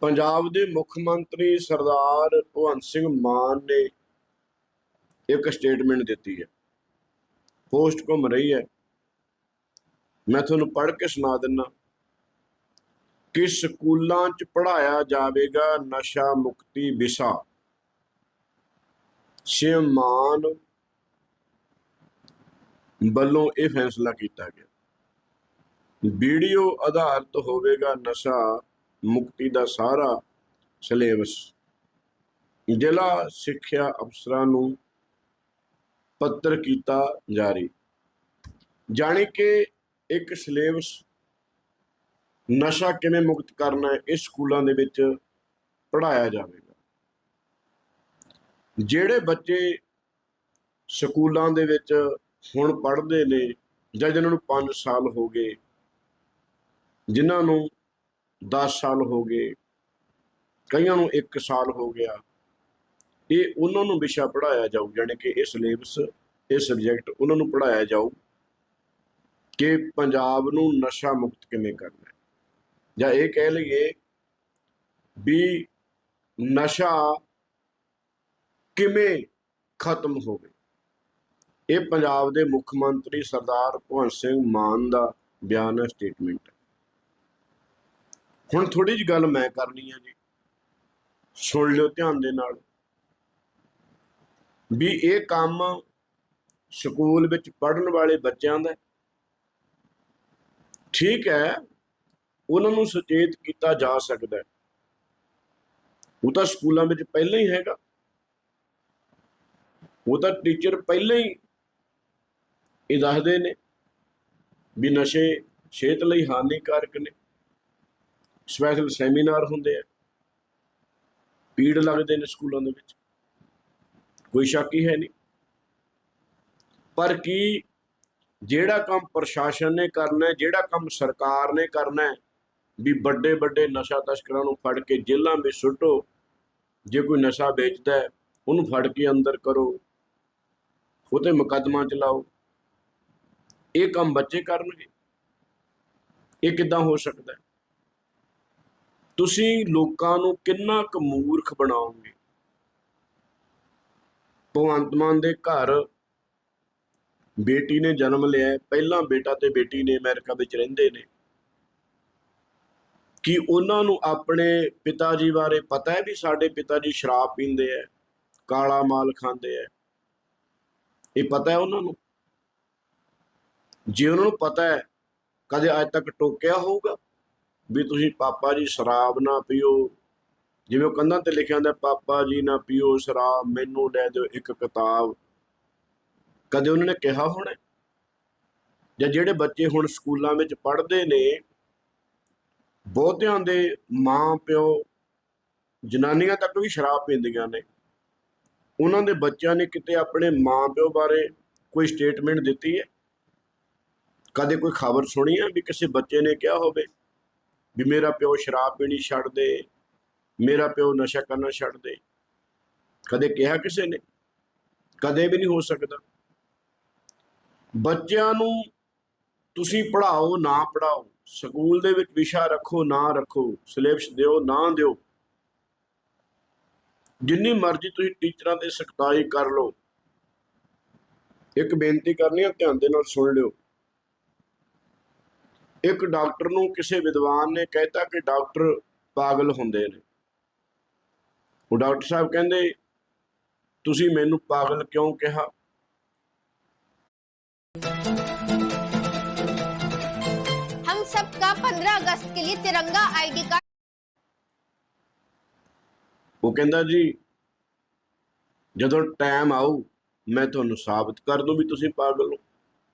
ਪੰਜਾਬ ਦੇ ਮੁੱਖ ਮੰਤਰੀ ਸਰਦਾਰ ਭਗਵੰਤ ਸਿੰਘ ਮਾਨ ਨੇ ਇੱਕ ਸਟੇਟਮੈਂਟ ਦਿੱਤੀ ਹੈ। ਪੋਸਟ ਘੁੰਮ ਰਹੀ ਹੈ। ਮੈਂ ਤੁਹਾਨੂੰ ਪੜ੍ਹ ਕੇ ਸੁਣਾ ਦਿੰਨਾ। ਕਿ ਸਕੂਲਾਂ 'ਚ ਪੜ੍ਹਾਇਆ ਜਾਵੇਗਾ ਨਸ਼ਾ ਮੁਕਤੀ ਵਿਸ਼ਾ। ਸ਼੍ਰੀ ਮਾਨ ਵੱਲੋਂ ਇਹ ਫੈਸਲਾ ਕੀਤਾ ਗਿਆ। ਵੀਡੀਓ ਆਧਾਰਿਤ ਹੋਵੇਗਾ ਨਸ਼ਾ ਮੁਕਤੀ ਦਾ ਸਾਰਾ ਸਿਲੇਬਸ। ਜ਼ਿਲ੍ਹਾ ਸਿੱਖਿਆ ਅਫਸਰਾਂ ਨੂੰ ਪੱਤਰ ਕੀਤਾ ਜਾਰੀ। ਜਾਣੀ ਕਿ ਇੱਕ ਸਿਲੇਬਸ ਨਸ਼ਾ ਕਿਵੇਂ ਮੁਕਤ ਕਰਨਾ ਹੈ, ਇਸ ਸਕੂਲਾਂ ਦੇ ਵਿੱਚ ਪੜਾਇਆ ਜਾਵੇਗਾ। ਜਿਹੜੇ ਬੱਚੇ ਸਕੂਲਾਂ ਦੇ ਵਿੱਚ ਹੁਣ ਪੜ੍ਹਦੇ ਨੇ ਜਾਂ ਜਿਨ੍ਹਾਂ ਨੂੰ 5 ਸਾਲ ਹੋ ਗਏ, ਜਿਨ੍ਹਾਂ ਨੂੰ 10 ਸਾਲ ਹੋ ਗਏ, ਕਈਆਂ ਨੂੰ 1 ਸਾਲ ਹੋ ਗਿਆ। ਇਹ ਉਹਨਾਂ ਨੂੰ ਵਿਸ਼ਾ ਪੜਾਇਆ ਜਾਊ ਯਾਨੀ ਕਿ ਇਹ ਸਿਲੇਬਸ ਇਹ ਸਬਜੈਕਟ ਉਹਨਾਂ ਨੂੰ ਪੜਾਇਆ ਜਾਊ ਕਿ ਪੰਜਾਬ ਨੂੰ ਨਸ਼ਾ ਮੁਕਤ ਕਿਵੇਂ ਕਰਨਾ ਹੈ। ਜਾਂ ਇਹ ਕਹਿ ਲਈਏ ਵੀ ਨਸ਼ਾ ਕਿਵੇਂ ਖਤਮ ਹੋਵੇ। ਇਹ ਪੰਜਾਬ ਦੇ ਮੁੱਖ ਮੰਤਰੀ ਸਰਦਾਰ ਭਗਵੰਤ ਸਿੰਘ ਮਾਨ ਦਾ ਬਿਆਨ ਹੈ ਸਟੇਟਮੈਂਟ ਹੁਣ ਥੋੜੀ ਜਿਹੀ ਗੱਲ ਮੈਂ ਕਰਨੀ ਆ ਜੀ। ਸੁਣ ਲਿਓ ਧਿਆਨ ਦੇ ਨਾਲ। ਵੀ ਇਹ ਕੰਮ ਸਕੂਲ ਵਿੱਚ ਪੜਨ ਵਾਲੇ ਬੱਚਿਆਂ ਦਾ ਠੀਕ ਹੈ, ਉਹਨਾਂ ਨੂੰ ਸੁਚੇਤ ਕੀਤਾ ਜਾ ਸਕਦਾ ਹੈ। ਉਹ ਤਾਂ ਸਕੂਲਾਂ ਵਿੱਚ ਪਹਿਲਾਂ ਹੀ ਹੈਗਾ। ਉਹ ਤਾਂ ਟੀਚਰ ਪਹਿਲਾਂ ਹੀ ਇਹ ਦੱਸਦੇ ਨੇ ਵੀ ਨਸ਼ੇ ਸਿਹਤ ਲਈ ਹਾਨੀਕਾਰਕ ਨੇ। ਸਪੈਸ਼ਲ ਸੈਮੀਨਾਰ ਹੁੰਦੇ ਆ। ਪੀੜ ਲੱਗਦੇ ਨੇ ਸਕੂਲਾਂ ਦੇ ਵਿੱਚ। ਕੋਈ ਸ਼ੱਕ ਹੀ ਹੈ ਨਹੀਂ। ਪਰ ਕੀ ਜਿਹੜਾ ਕੰਮ ਪ੍ਰਸ਼ਾਸਨ ਨੇ ਕਰਨਾ ਜਿਹੜਾ ਕੰਮ ਸਰਕਾਰ ਨੇ ਕਰਨਾ ਵੀ ਵੱਡੇ ਵੱਡੇ ਨਸ਼ਾ ਤਸਕਰਾਂ ਨੂੰ ਫੜ ਕੇ ਜੇਲ੍ਹਾਂ ਵਿੱਚ ਸੁੱਟੋ, ਜੇ ਕੋਈ ਨਸ਼ਾ ਵੇਚਦਾ ਉਹਨੂੰ ਫੜ ਕੇ ਅੰਦਰ ਕਰੋ, ਉਹ ਤੇ ਮੁਕੱਦਮਾ ਚਲਾਓ। ਇਹ ਕੰਮ ਬੱਚੇ ਕਰਨਗੇ। ਇਹ ਕਿੱਦਾਂ ਹੋ ਸਕਦਾ ਹੈ? ਤੁਸੀਂ ਲੋਕਾਂ ਨੂੰ ਕਿੰਨਾ ਕੁ ਮੂਰਖ ਬਣਾਓਗੇ? ਭਗਵੰਤ ਮਾਨ ਦੇ ਘਰ ਬੇਟੀ ਨੇ ਜਨਮ ਲਿਆ, ਪਹਿਲਾਂ ਬੇਟਾ ਤੇ ਬੇਟੀ ਨੇ ਅਮਰੀਕਾ ਵਿੱਚ ਰਹਿੰਦੇ ਨੇ। ਕਿ ਉਹਨਾਂ ਨੂੰ ਆਪਣੇ ਪਿਤਾ ਜੀ ਬਾਰੇ ਪਤਾ ਹੈ ਵੀ ਸਾਡੇ ਪਿਤਾ ਜੀ ਸ਼ਰਾਬ ਪੀਂਦੇ ਐ, ਕਾਲਾ ਮਾਲ ਖਾਂਦੇ ਐ? ਇਹ ਪਤਾ ਹੈ ਉਹਨਾਂ ਨੂੰ? ਜੇ ਉਹਨਾਂ ਨੂੰ ਪਤਾ ਹੈ, ਕਦੇ ਅੱਜ ਤੱਕ ਟੋਕਿਆ ਹੋਊਗਾ? ਵੀ ਤੁਸੀਂ ਪਾਪਾ ਜੀ ਸ਼ਰਾਬ ਨਾ ਪੀਓ। ਜਿਵੇਂ ਉਹ ਕੰਧਾਂ ਤੇ ਲਿਖਿਆ ਹੁੰਦਾ, ਪਾਪਾ ਜੀ ਨਾ ਪੀਓ ਸ਼ਰਾਬ, ਮੈਨੂੰ ਲੈ ਦਿਓ ਇੱਕ ਕਿਤਾਬ। ਕਦੇ ਉਹਨਾਂ ਨੇ ਕਿਹਾ ਹੋਣਾ? ਜਾਂ ਜਿਹੜੇ ਬੱਚੇ ਹੁਣ ਸਕੂਲਾਂ ਵਿੱਚ ਪੜ੍ਹਦੇ ਨੇ, ਬਹੁਤਿਆਂ ਦੇ ਮਾਂ ਪਿਓ ਜਨਾਨੀਆਂ ਤੱਕ ਵੀ ਸ਼ਰਾਬ ਪੀਂਦੀਆਂ ਨੇ। ਉਹਨਾਂ ਦੇ ਬੱਚਿਆਂ ਨੇ ਕਿਤੇ ਆਪਣੇ ਮਾਂ ਪਿਓ ਬਾਰੇ ਕੋਈ ਸਟੇਟਮੈਂਟ ਦਿੱਤੀ ਹੈ? ਕਦੇ ਕੋਈ ਖਬਰ ਸੁਣੀ ਹੈ ਵੀ ਕਿਸੇ ਬੱਚੇ ਨੇ ਕਿਹਾ ਹੋਵੇ? ਵੀ ਮੇਰਾ ਪਿਓ ਸ਼ਰਾਬ ਪੀਣੀ ਛੱਡ ਦੇ ਮੇਰਾ ਪਿਓ ਨਸ਼ਾ ਕਰਨਾ ਛੱਡ ਦੇ ਕਦੇ ਕਿਹਾ ਕਿਸੇ ਨੇ? ਕਦੇ ਵੀ ਨਹੀਂ ਹੋ ਸਕਦਾ। ਬੱਚਿਆਂ ਨੂੰ ਤੁਸੀਂ ਪੜ੍ਹਾਓ, ਨਾ ਪੜ੍ਹਾਓ, ਸਕੂਲ ਦੇ ਵਿੱਚ ਵਿਸ਼ਾ ਰੱਖੋ, ਨਾ ਰੱਖੋ, ਸਿਲੇਬਸ ਦਿਓ, ਨਾ ਦਿਓ। ਜਿੰਨੀ ਮਰਜ਼ੀ ਤੁਸੀਂ ਟੀਚਰਾਂ ਤੇ ਸਖਤਾਈ ਕਰ ਲਓ। ਇੱਕ ਬੇਨਤੀ ਕਰਨੀ ਹੈ ਧਿਆਨ ਦੇ ਨਾਲ ਸੁਣ ਲਿਓ। ਇੱਕ ਡਾਕਟਰ ਨੂੰ ਕਿਸੇ ਵਿਦਵਾਨ ਨੇ ਕਹਿਤਾ ਕਿ ਡਾਕਟਰ ਪਾਗਲ ਹੁੰਦੇ ਨੇ ਉਹ ਡਾਕਟਰ ਸਾਹਿਬ ਕਹਿੰਦੇ ਤੁਸੀਂ ਮੈਨੂੰ ਪਾਗਲ ਕਿਉਂ ਕਿਹਾ हम सबका 15 अगस्त के लिए तिरंगा आईडी कार्ड ਉਹ ਕਹਿੰਦਾ ਜੀ ਜਦੋਂ ਟਾਈਮ ਆਊ ਮੈਂ ਤੁਹਾਨੂੰ ਸਾਬਤ ਕਰ ਦੂੰ ਵੀ ਤੁਸੀਂ ਪਾਗਲ ਹੋ